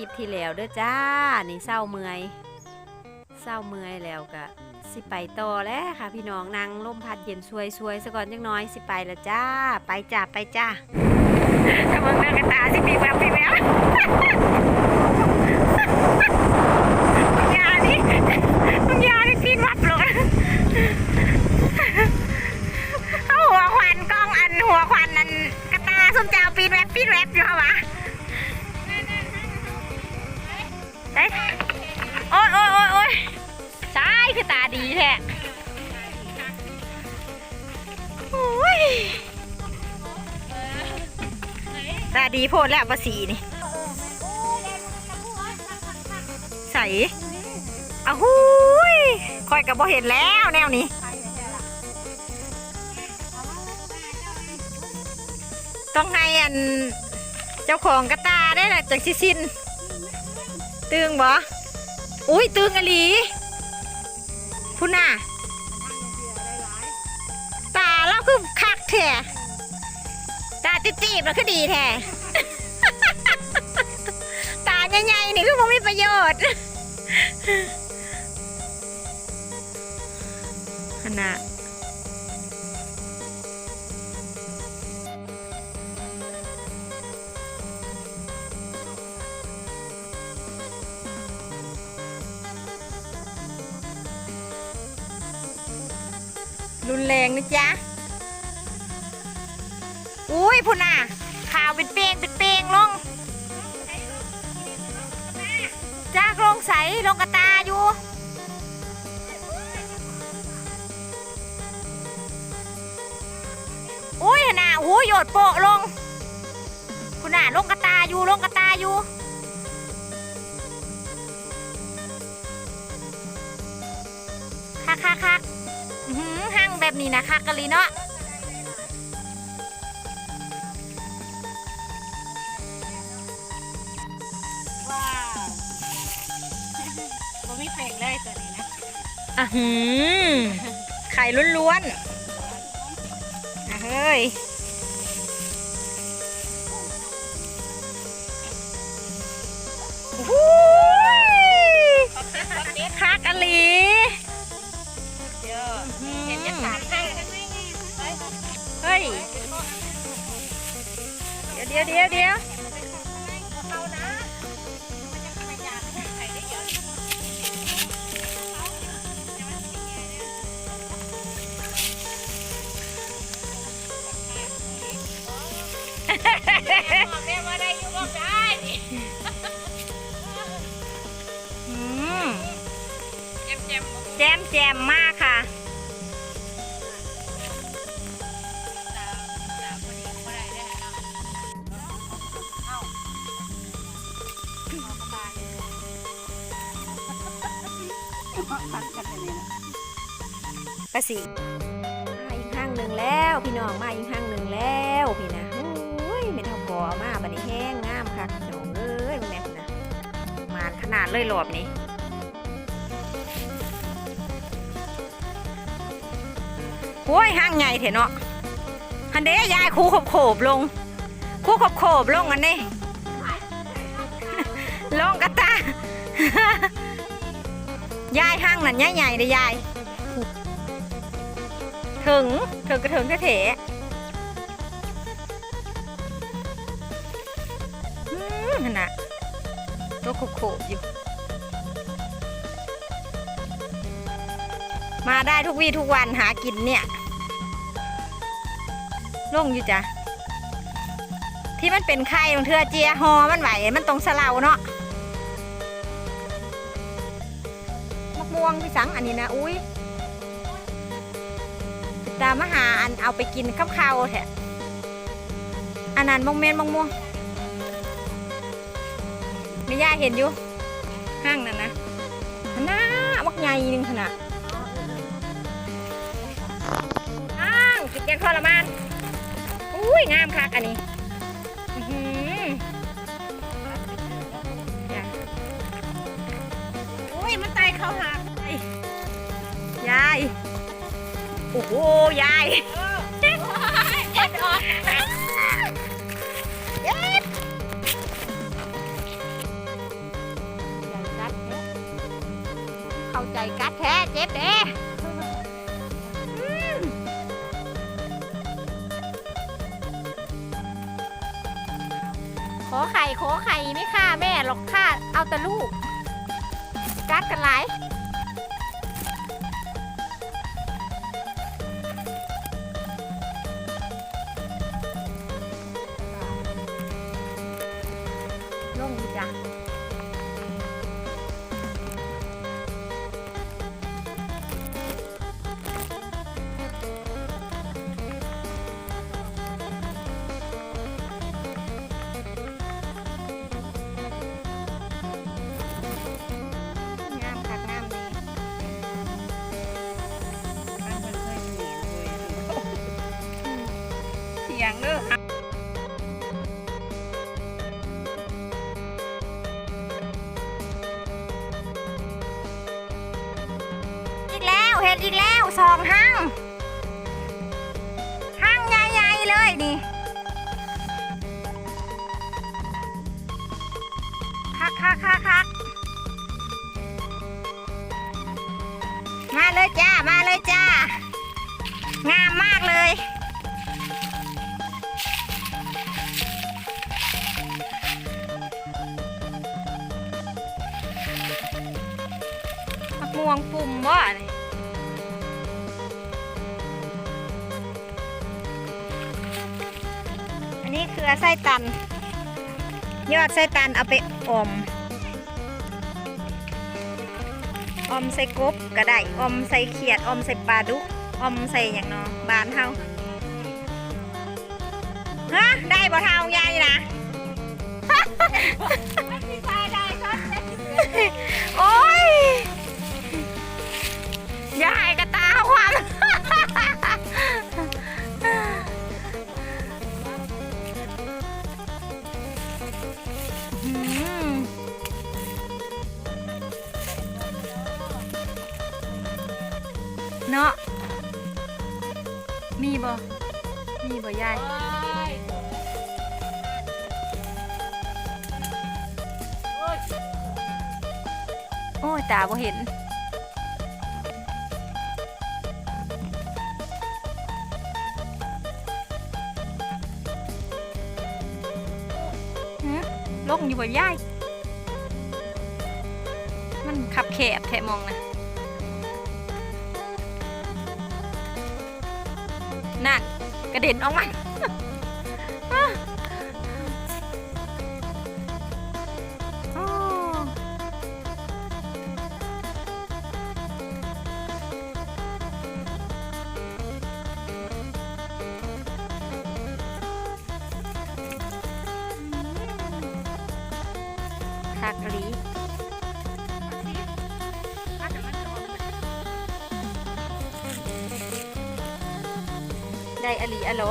ลิปที่แล้วเด้อจ้า นี่เศร้าเมื่อยเศร้าเมื่อยแล้วก็สิไปต่อแล้วค่ะพี่น้องนั่งลมพัดเย็นสวยสวยๆซะก่อนจังน้อยสิไปแล้วจ้า ไปจ้าไปจ้าถ้าเบิ่ง ดีโพดแล้วภาษีนี่ใส่อ้าหูยคอยกับบ่เห็นแล้วแนวนี้ต้องให้อันเจ้าของกระตาได้แหละจากซิซิน ตึงบ่อุ้ยตึงอลีพุ่นน่ะตาเราคือคักแท้ตาติจีบแล้วคือดีแท้ ใหญ่ๆนี่คือบ่มีประโยชน์ขนาดรุนแรงนะจ๊ะ อุ้ยพุ่นน่ะข่าวเป็นเปียงเป็นเปียงลง ลงกระตาอยู่อุ้ยน่ะหูโยดโปะลง คุณน่ะลงกระตาอยู่ลงกระตาอยู่คักคักคักอื้อหือห้างแบบนี้นะคักกะลีเนาะ บ่มีเปลกเลยตัวนี้นะอะหืมไข่ล้วนๆอะเฮ้ยโอ้โหคักอะหลีเห็นยักษ์สามให้เฮ้ย เดี๋ยวเดี๋ยวเดี๋ยวเดี๋ยว กระสีมาอีกห้างหนึ่งแล้วพี่น้องมาอีกห้างหนึ่งแล้วพี่นะโอ้ยไม่เท่าพอมาบันนี้แห้งงามค่ะพี่น้องเอ้ยแม่นะมานขนาดเลยหลอบนี้โอ้ยห้างใหญ่เถอะเนาะฮันเดยายคูขบโขบลงคูขบโขบลงอันนี้ลงกระตา ยายห้างนั่นใหญ่ๆเลยยาย ถึงถึงกระถึงเถะอืมขนาดตัวโขบๆอยู่ มาได้ทุกวี่ทุกวันหากินเนี่ยลงอยู่จ้ะที่มันเป็นไข่ของเธอเจียฮอมันไหวมันตรงสะเลาเนาะ ม่วงพี่สังอันนี้นะอุ้ยตามหาอันเอาไปกินข้าวข้าวๆแท้อันนั้นมงเมนมงม่วงไม่ย่าเห็นอยู่ห้างนั่นนะอันน่าบักใหญ่หนึงขนาดห้างจุดยังทรมานอุ้ยงามคักอันนี้อือหึอุ้ยมันตายเขาหัก ยาย โอ้โห ยายเอ็ดออกเอ็ดกัดแเข้าใจกัดแท้เจ็บเด้ขอไข่ขอไข่ไม่ฆ่าแม่หรอกฆ่าเอาแต่ลูกกัดกันหลาย ลงจ้ะงามคักงามดีมันเคยเหนียนเลยเสียงเด้ออี กแล้วเห็นอีกแล้วสองห้างห้างใหญ่ๆเลยนี่คักคักคักคักมาเลยจ้า มาเลยจ้า งามมากเลยมะม่วงปุ่มบ่นี่อันนี้ คือไส้ตัน ยอดไส้ตันเอาไปอม อมใส่กบก็ได้ อมใส่เขียด อมใส่ปลาดุก อมใส่อย่างเนอบานเฮาฮะได้บ่เท่ายายนะ มีบ่ยายโอ้ยตาบ่เห็นฮะลงอยู่บนย่ายมันขับแคบแทมองนะ กระเด็นออกมา อลีอะโหล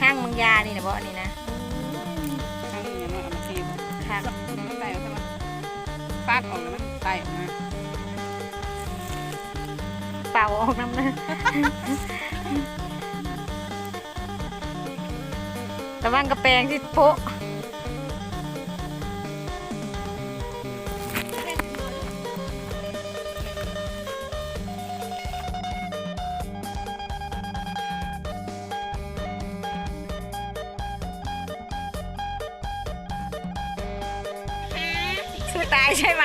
ห้างเมึงยานี่นะบ่อันนี้นะทั้งนี้มันเอามาซีมคักมันไต่ออกมาฟาดออกแล้วมันไต่ออกมาเป่าออกน้ำนะระวังกระแปงสิโปะ ตายใช่ไหม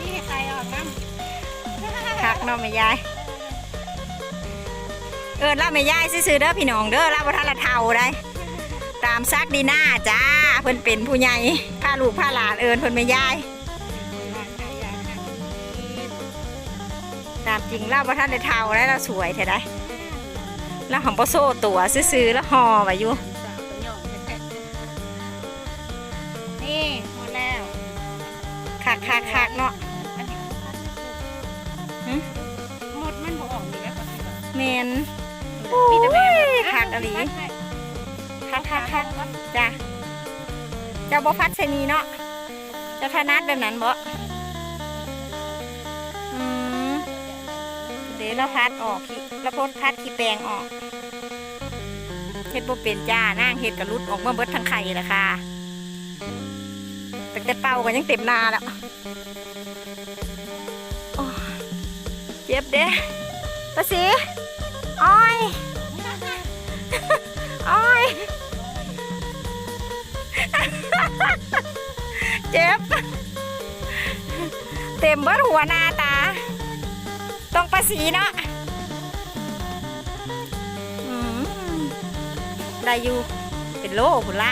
นี่ไต่ออกน้ำคักเนาะแม่ยาย เอินล่าแม่ยายซื้อๆเด้อพี่น้องเด้อล่าบ่ทันละเท่าได้ ตามซักดีหน้าจ้า เพิ่นเป็นผู้ใหญ่พาลูกพาหลานเอินเพิ่นแม่ยาย ตามจริงล่าบ่ทันได้เท่าได้เราสวยแท้ได้แล้วหอมบ่โซ่ตัวซื้อๆแล้วห่อไว้อยู่ คักคักคักเนาะหึหมดมันบ่ออกอยู่แล้วแมนมีแต่แม่โอ้ยคักอะลีคักคักคักจ้ะเจ้าบ่พัดใส่นีเนาะเจะถนัดแบบนั้นบ่อืมเดี๋ยวเราพัดออกขี้เราพดพัดขี้แปลงออกเฮ็ดบ่เป็นจ้านางเฮ็ดกระลุดออกมาเบิดทั้งไข่ละค่ะ แต่แต่เป่ากันยังเต็มนาแล้วโอ้ยเจ็บเด้ป้าสีอ้อยอ้อย เจ็บ เต็มเบิดหัวนาตา ต้องประสีเนาะได้อยู่เป็นโลผุนละ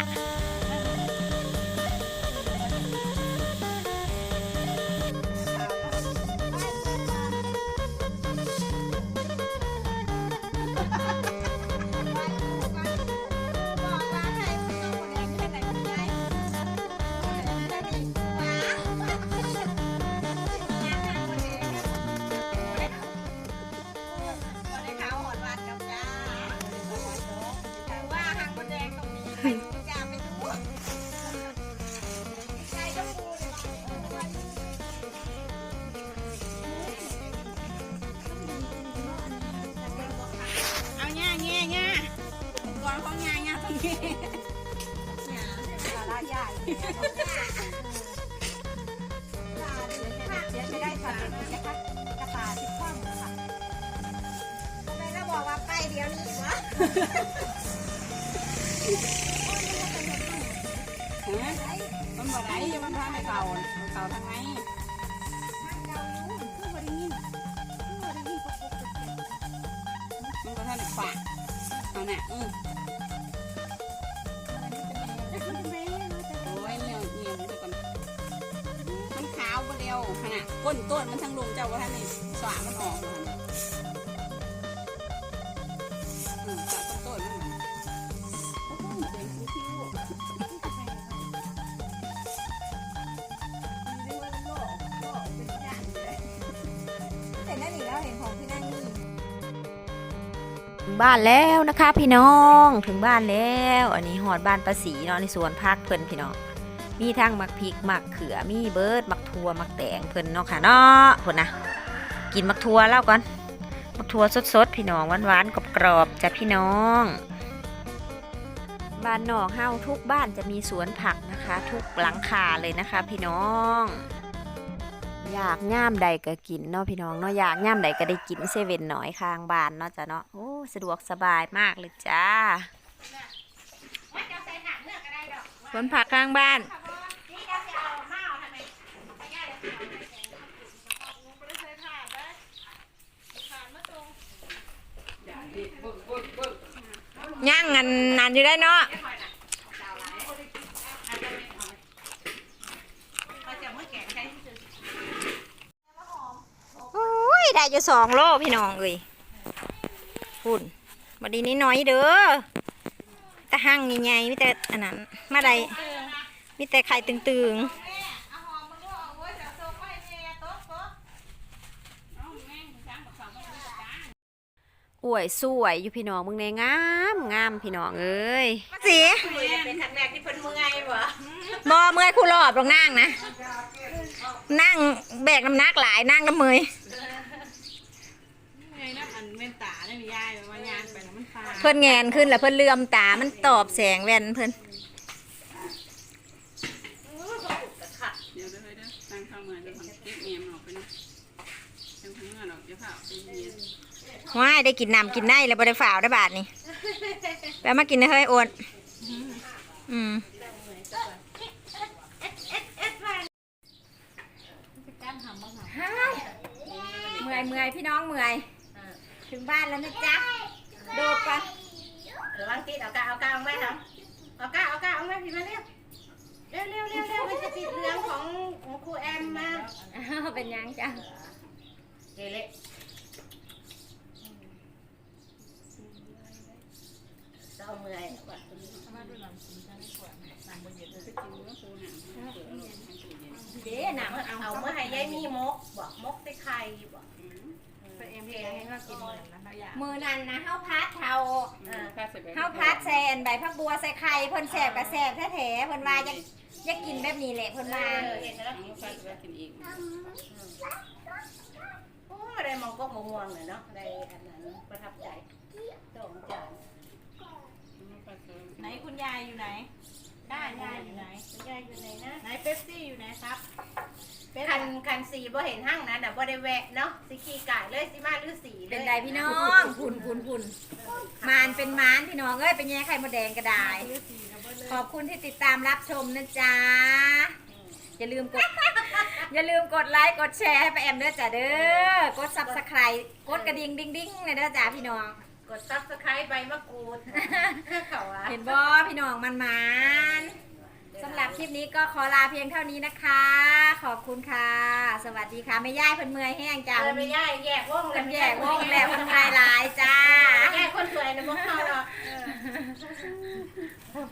อนของง่ายงายตรงนี้สาระใหญ่เสียไม่ได้ค่ะนะคะกระตาที่คว่ำค่ะทำไมเราบอกว่าไปเดี๋ยวนี้วะมันบ่ได้ยังมันพาไม่เก่าเก่าทางไงมันเก่าอยู่คือบ่ได้ยินคือบ่ได้ยินปกปกติมันก็ท่านฝากเอาน่ะอืม ก้นต้นมันทั้งลงเจ้าว่าท่านนี่สวามันออกเลยอืมาต้นต้นมันโอ้โหเป็นคิ้วเห็นได้หนิแล้วเห็นของที่นี่ถึงบ้านแล้วนะคะพี่น้องถึงบ้านแล้ว อันนี้หอดบ้านป้าสีเนาะในสวนพักเพิ่นพี่น้องมีทั้งมักพริกมักเขือมีเบิร์ดม ทัวมักแตงเพิ่นเนาะค่ะเนาะเพิ่นนะกินมักทัวเล่าก่อนมักทัวสดๆ พี่น้องหวานๆกรอบๆจ้ะพี่น้องบ้านนอกเฮาทุกบ้านจะมีสวนผักนะคะ ทุกหลังคาเลยนะคะ พี่น้อง อยากย่ามใดก็กินเนาะพี่น้องเนาะอยากย่ามใดก็ได้กินเซเว่นหน่อยข้างบ้านเนาะจ้ะเนาะโอ้สะดวกสบายมากเลยจ้าสวนผักข้างบ้าน ย่างงันนานอยู่ได้เนาะโอ้ย ได้อยู่สองโลพี่น้องเอ้ยพุ่นบัดดีนี้น้อยเด้อแตะหั่งใหญ่ๆมีแต่อันนั้น มาได้มีแต่ไข่ตึงๆ อวยสวยอยู่พี่น้องมึงในงามงามพี่น้องเอ้ยมาสิเป็นครั้งแรกที่เพิ่นเมื่อยบ่บอเมื่อยคู่รอบลงนั่งนะ นั่งแบกน้ำหนักหลายนั่งน้ำมือเมื่อยนะอันเว้นตาได้มียายว่ายานไปแล้วมันฟาเพิ่นแงนขึ้นแล้วเพิ่นเลื่อมตา มันตอบแสงแว่นเพิ่นเดี๋ยวเด้อเฮ้ยเด้อตั้งเข้ามาเดี๋ยวมันเวทั้งเงินออกเดี๋ยวข้าวไปเงียมว้ายได้กินน้ำกินได้แล้วบ่ได้ฝ่าวได้บาทนี่แปมากินนะเฮ้ยโอนอืมเมื่อยเมื่อยพี่น้องเมื่อย ถึงบ้านแล้วนะจ๊ะโดดกันระวังติดเอากาเอากาเอาไว้ครับเอากาเอากาเอาไว้พี่มาเร็วเร็วเร็วเร็วเร็วมันจะติดเรื่องของของครูแอมมาอ้าวเป็นยังจ้ะเละ เละเราเมื่อยว่ะเด้หนังเอาเมื่อให้ยายมีมกบอกมกได้ไข่บอกเป็นเอ็มพีให้เขากินเหมือนนะยามือนั่นนะเฮาพัดเฮาข้าวเฮาพัดแซนใบพักบัวใส่ไข่เพิ่นแสบกับแสบแท้ๆเพิ่นว่าอยากอยากกินแบบนี้แหละเพิ่นว่าเออเห็นแล้วข้าวเสร็จไปกินอีกโอ้ได้มองก็มม่วงเลยเนาะได้อันนั้นประทับใจสองจานข้าวเสร็จ ไหนคุณยายอยู่ไหนดก้ายายอยู่ไหนยายอยู่ไหนนะ ไหนเป๊ปซี่อยู่ไหนครับเป๊ปคันคันสีบ่เห็นห้างนั้นน่ะบ่ได้แวะเนาะสิขี่ไก่เลยสิมาลือสีเลยเป็นไดพี่น้องพุ่นพุ่นพุ่นมานเป็นมานพี่น้องเอ้ยเป็นแย่ไข่มดแดงก็ได้ซื้อสีนะเบิ้ลเลยขอบคุณที่ติดตามรับชมนะจ๊ะ อย่าลืมกด อย่าลืมกดไลค์กดแชร์ให้ป้าแอมเด้อจ้ะเด้อกดซับสไครต์กดกระดิ่งดิ้งดิ้งเลยเด้อจ้ะพี่น้อง กดซับสไครต์ใบมะกรูดเขาว่าเห็นบ่พี่น้องมันมันๆสำหรับคลิปนี้ก็ขอลาเพียงเท่านี้นะคะ ขอบคุณค่ะ สวัสดีค่ะแม่ย่ายเพิ่นเมื่อยแห้งจ้ะเออไม่ย่ายแยกวงเพิ่นแยกวงแล้วเพิ่นลายลายจ้าแยกคนสวยนะบ่เข้าหรอกเออ